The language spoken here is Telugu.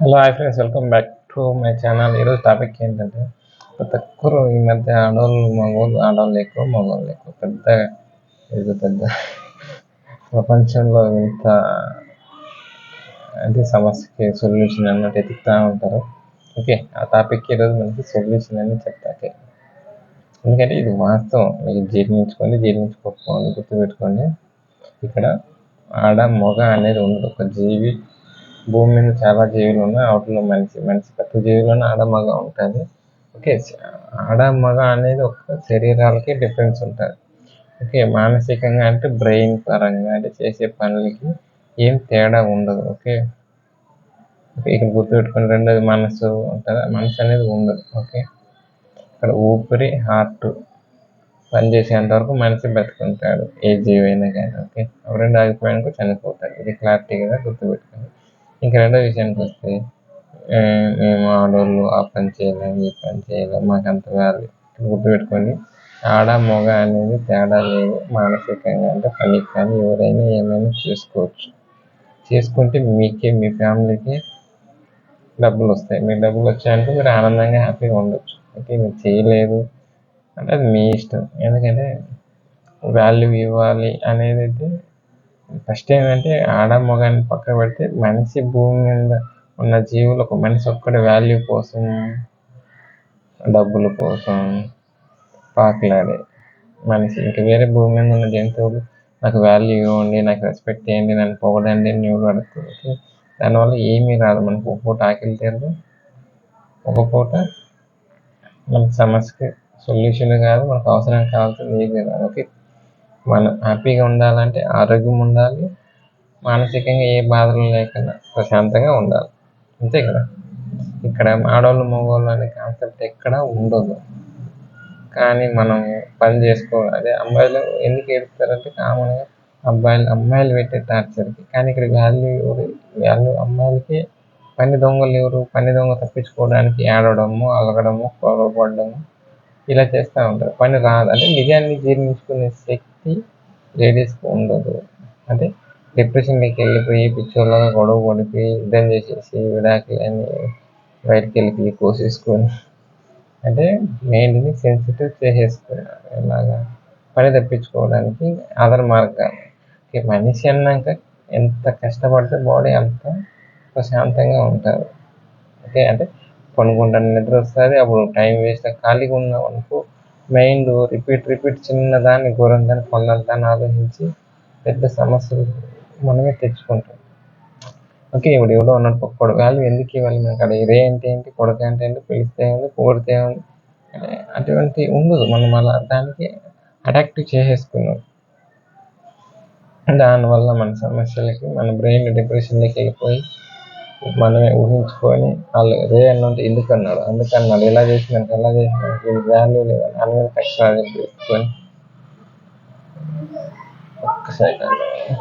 Hello hi friends welcome back to my channel ఈరోజు టాపిక్ ఏంటంటే ప్రతి ఈ మధ్య ఆడవాళ్ళు మగవాళ్ళు ఆడవాళ్ళు ఎక్కువ మగవాళ్ళు ఎక్కువ. పెద్ద ఇది పెద్ద ప్రపంచంలో ఇంత అంటే సమస్యకి సొల్యూషన్ అన్నట్టు ఎదుగుతూ ఉంటారు. ఓకే ఆ టాపిక్కి ఈరోజు మనకి సొల్యూషన్ అని చెప్తాకే ఎందుకంటే ఇది వాస్తవం. మీకు జీర్ణించుకోండి జీర్ణించుకోకపోండి గుర్తుపెట్టుకోండి. ఇక్కడ ఆడ మగ అనేది ఉండదు. ఒక జీవి భూమి మీద చాలా జీవులు ఉన్నాయి వాటిలో మనిషి మనిషి ప్రతి జీవులను ఆడ మగ ఉంటుంది. ఓకే ఆడ మగ అనేది ఒక శరీరాలకి డిఫరెన్స్ ఉంటుంది. ఓకే మానసికంగా అంటే బ్రెయిన్ పరంగా అంటే చేసే పనులకి ఏం తేడా ఉండదు. ఓకే ఓకే ఇక్కడ గుర్తుపెట్టుకుని రెండోది మనసు ఉంటుంది మనసు అనేది ఉండదు. ఓకే ఇక్కడ ఊపిరి హార్ట్ పనిచేసేంత వరకు మనిషి బతుకుంటాడు ఏ జీవైనా కానీ. ఓకే రెండు ఆగిపోయానికి చనిపోతాడు. ఇది క్లారిటీగా గుర్తుపెట్టుకోండి. ఇంకా రెండో విషయానికి వస్తే మేము ఆడవాళ్ళు ఆ పని చేయలేము ఈ పని చేయలేము మాకు అంత వాల్యూ గుర్తుపెట్టుకొని ఆడ మగ అనేది తేడా లేదు మానసికంగా అంటే పని కానీ ఎవరైనా ఏమైనా చేసుకోవచ్చు. చేసుకుంటే మీకే మీ ఫ్యామిలీకి డబ్బులు వస్తాయి మీకు డబ్బులు వచ్చాయంటే మీరు ఆనందంగా హ్యాపీగా ఉండొచ్చు. ఓకే మీరు చేయలేదు అంటే అది మీ ఇష్టం. ఎందుకంటే వాల్యూ ఇవ్వాలి అనేది అయితే ఫస్ట్ ఏంటంటే ఆడ మగాన్ని పక్కన పెడితే మనిషి భూమి మీద ఉన్న జీవులు ఒక మనిషి ఒక్కడి వాల్యూ కోసం డబ్బుల కోసం పాకులాడే మనిషి. ఇంకా వేరే భూమి మీద ఉన్న జంతువులు నాకు వాల్యూ ఇవ్వండి నాకు రెస్పెక్ట్ చేయండి నన్ను పొగడండి అని అడుగుతుంది దానివల్ల ఏమీ రాదు. మనకు ఒక పూట ఆకలి తీరదు. ఒక పూట మన సమస్యకి సొల్యూషన్ కాదు. మనకు అవసరం కావాల్సింది ఏది కాదు ఓకే? మనం హ్యాపీగా ఉండాలంటే ఆరోగ్యం ఉండాలి మానసికంగా ఏ బాధలు లేకుండా ప్రశాంతంగా ఉండాలి. అంతే కదా? ఇక్కడ ఆడవాళ్ళు మగవాళ్ళు అనే కాన్సెప్ట్ ఎక్కడ ఉండదు. కానీ మనం పని చేసుకోవాలి. అదే అమ్మాయిలు ఎందుకు ఏడుస్తారంటే కామన్గా అబ్బాయిలు అమ్మాయిలు పెట్టే టార్చర్కి కానీ ఇక్కడ వాల్యూ ఎవరు? వాల్యూ అమ్మాయిలకి. పని దొంగలు ఎవరు? పని దొంగ తప్పించుకోవడానికి ఏడవడము అలగడము గొడవపడము ఇలా చేస్తూ ఉంటారు. పని రాదు. అంటే నిజాన్ని జీర్ణించుకునే శక్తి లేడీస్కి ఉండదు. అంటే డిప్రెషన్లోకి వెళ్ళిపోయి పిచ్చోళ్ళగా గొడవ పడిపోయి యుద్ధం చేసేసి విడాకులు అని బయటకు వెళ్ళిపోయి కోసేసుకొని అంటే మైండ్ని సెన్సిటివ్ చేసేసుకున్నారు ఇలాగా పని తప్పించుకోవడానికి అదర్ మార్గాలు. మనిషి అన్నాక ఎంత కష్టపడితే బాడీ అంత ప్రశాంతంగా ఉంటారు. ఓకే అంటే పనుకుంటాను నిద్ర వస్తుంది అప్పుడు టైం వేస్ట్ ఖాళీగా ఉన్నాం అనుకో మైండ్ రిపీట్ రిపీట్ చిన్నదాన్ని ఘోరం దాన్ని ఆలోచించి పెద్ద సమస్యలు మనమే తెచ్చుకుంటాం. ఓకే ఇప్పుడు ఎవడో ఉన్నాడు పక్కడు వాల్యూ ఎందుకు ఇవ్వాలి మనకు అక్కడ? రే అంటే ఏంటి? కొడక అంటే ఏంటి? పిలిస్తే ఉంది పొగిడితే ఉంది అటువంటి ఉండదు. మనం అలా దానికి అడాక్ట్ చేసేసుకున్నాం. దానివల్ల మన సమస్యలకి మన బ్రెయిన్ డిప్రెషన్లోకి వెళ్ళిపోయి మనమే ఊహించుకొని వాళ్ళు రే అన్నంటే ఎందుకు అన్నాడు అందుకన్నాడు ఇలా చేసినాక ఎలా చేసినాక ఇది వాల్యూ లేదని దాని మీద కష్టాలు పెట్టుకొని ఒక్క సెకండ్